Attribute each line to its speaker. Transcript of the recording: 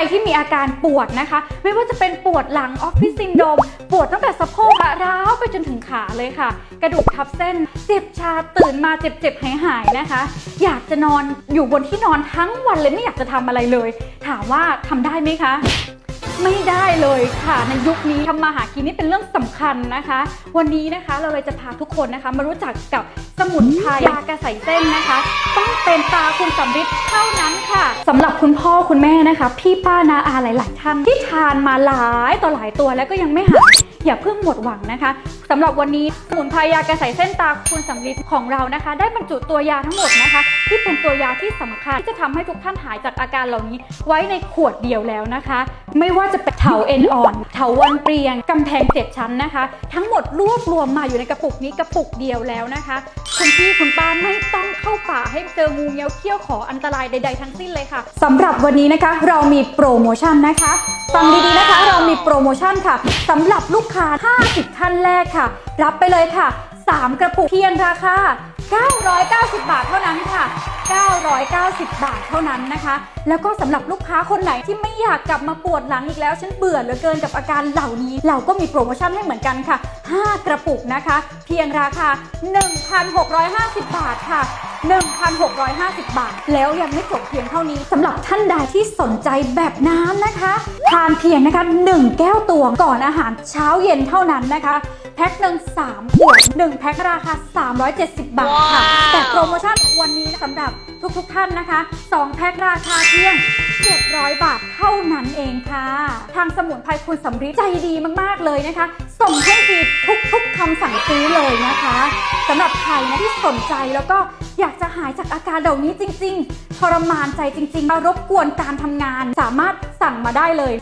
Speaker 1: รที่มีอาการปวดนะคะ ไม่ว่าจะเป็นปวดหลังออฟฟิศซินโดรมปวดตั้งแต่สะโพกอะร้าวไปจนถึงขาเลยค่ะ กระดูกทับเส้น เจ็บชาตื่นมาเจ็บๆหายๆนะคะ อยากจะนอนอยู่บนที่นอนทั้งวันเลยไม่อยากจะทำอะไรเลย ถามว่าทำได้ไหมคะ ไม่ได้เลยค่ะ ในยุคนี้ทำมาหากินนี่เป็นเรื่องสำคัญนะคะ วันนี้นะคะเราเลยจะพาทุกคนนะคะ มารู้จักกับสมุนไพรยากระใสเส้นนะคะ ต้องเป็นตาคุณสำริดเท่านั้นค่ะสำหรับคุณพ่อคุณแม่นะคะ พี่ป้านาอาหลาย ๆ ท่านที่ทานมาหลายต่อหลายตัวแล้วก็ยังไม่หายอย่าเพิ่งหมดหวังนะคะ สำหรับวันนี้สมุนไพรยากระใสเส้นตาคุณสำริดของเรานะคะ ได้บรรจุตัวยาทั้งหมดนะคะ ที่เป็นตัวยาที่สำคัญที่จะทำให้ทุกท่านหายจากอาการเหล่านี้ ไว้ในขวดเดียวแล้วนะคะ ไม่ว่าจะเป็นเถาเอ็นอ่อนเถาวันเปรียงกำแพงเจ็ดชั้นนะคะ ทั้งหมดรวบรวมมาอยู่ในกระปุกนี้กระปุกเดียวแล้วนะคะคุณพี่คุณป้าไม่ต้องเข้าป่าให้เจองูเงี้ยวเขี้ยวขออันตรายใด ๆ ทั้งสิ้นเลยค่ะสำหรับวันนี้นะคะ เรามีโปรโมชั่นนะคะ ฟังดีๆนะคะ เรามีโปรโมชั่นค่ะสำหรับลูกค้า 50 ท่านแรกค่ะ รับไปเลยค่ะ 3 กระปุกเพียงราคา 990 บาทเท่านั้นค่ะ 990 บาทเท่านั้นนะคะ แล้วก็สำหรับลูกค้าคนไหนที่ไม่อยากกลับมาปวดหลังอีกแล้ว ฉันเบื่อเหลือเกินกับอาการเหล่านี้ เราก็มีโปรโมชั่นให้เหมือนกันค่ะ 5 กระปุกนะคะ เพียงราคา 1,650 บาทค่ะ1,650 บาท แล้วยังไม่จบเพียงเท่านี้สำหรับท่านใดที่สนใจแบบน้ำนะคะ ทานเพียงนะคะ 1 แก้วตวงก่อนอาหารเช้าเย็นเท่านั้นนะคะ แพ็คหนึ่ง3ขวด1 แพ็คราคา 370 บาทค่ะ แต่โปรโมชั่นวันนี้สำหรับทุกๆท่านนะคะ 2 แพ็คราคาเพียง 700 บาทเท่านั้นเองค่ะ ทางสมุนไพรคุณสำริดใจดีมากๆเลยนะคะ ส่งให้ฟรีทุกๆคำสั่งซื้อเลยนะคะสำหรับใครนะที่สนใจแล้วก็อยากจะหายจากอาการเหล่านี้จริง ๆ ทรมานใจจริงๆมารบกวนการทำงาน สามารถสั่งมาได้เลย